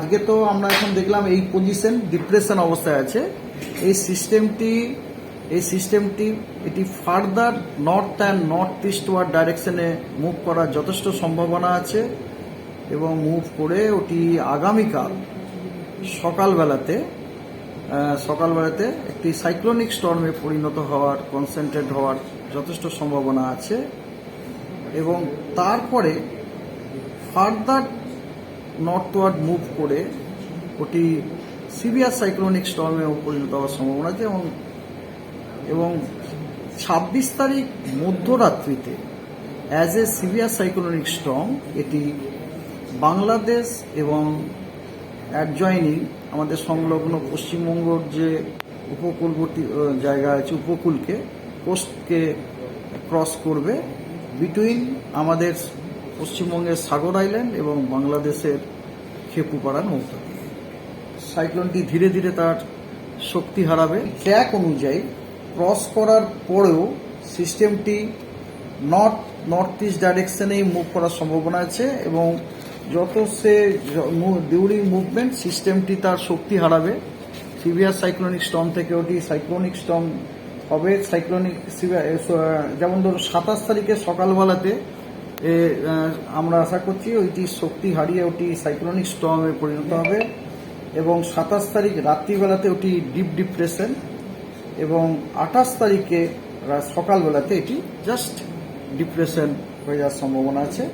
আজকে তো আমরা এখন দেখলাম এই পজিশন ডিপ্রেশন অবস্থায় আছে। এই সিস্টেমটি এই সিস্টেমটি এটি farther north and north east ward ডাইরেকশনে মুভ করার যথেষ্ট সম্ভাবনা আছে এবং মুভ করে ওটি আগামীকাল সকালবেলাতে সকালবেলাতে একটি সাইক্লোনিক স্টর্মে পরিণত হওয়ার কনসেন্ট্রেট হওয়ার যথেষ্ট সম্ভাবনা আছে এবং তারপরে ফার্দার নর্থওয়ার্ড মুভ করে ওটি সিভিয়ার সাইক্লোনিক স্টর্মে পরিণত হওয়ার সম্ভাবনা আছে এবং এবং ছাব্বিশ তারিখ মধ্যরাত্রিতে as a severe cyclonic storm এটি বাংলাদেশ এবং অ্যাডজয়নিং আমাদের সংলগ্ন পশ্চিমবঙ্গর যে উপকূলবর্তী জায়গা আছে উপকূলকে কোস্টকে ক্রস করবে বিটুইন আমাদের পশ্চিমবঙ্গের সাগর আইল্যান্ড এবং বাংলাদেশের খেপুপাড়া নৌকা। সাইক্লোনটি ধীরে ধীরে তার শক্তি হারাবে। ট্র্যাক অনুযায়ী ক্রস করার পরেও সিস্টেমটি নর্থ নর্থ ইস্ট ডাইরেকশনেই মুভ করার সম্ভাবনা আছে এবং যত সে ডিউরিং মুভমেন্ট, সিস্টেমটি তার শক্তি হারাবে। সিভিয়ার সাইক্লোনিক স্টর্ম থেকে ওটি সাইক্লোনিক স্টর্ম হবে। সাইক্লোনিক যেমন ধরুন সাতাশ তারিখে সকালবেলাতে আমরা আশা করছি ওইটি শক্তি হারিয়ে ওটি সাইক্লোনিক স্টর্মে পরিণত হবে এবং সাতাশ তারিখ রাত্রিবেলাতে ওটি ডিপ ডিপ্রেশন এবং আঠাশ তারিখে সকালবেলাতে এটি জাস্ট ডিপ্রেশন হয়ে যাওয়ার সম্ভাবনা আছে।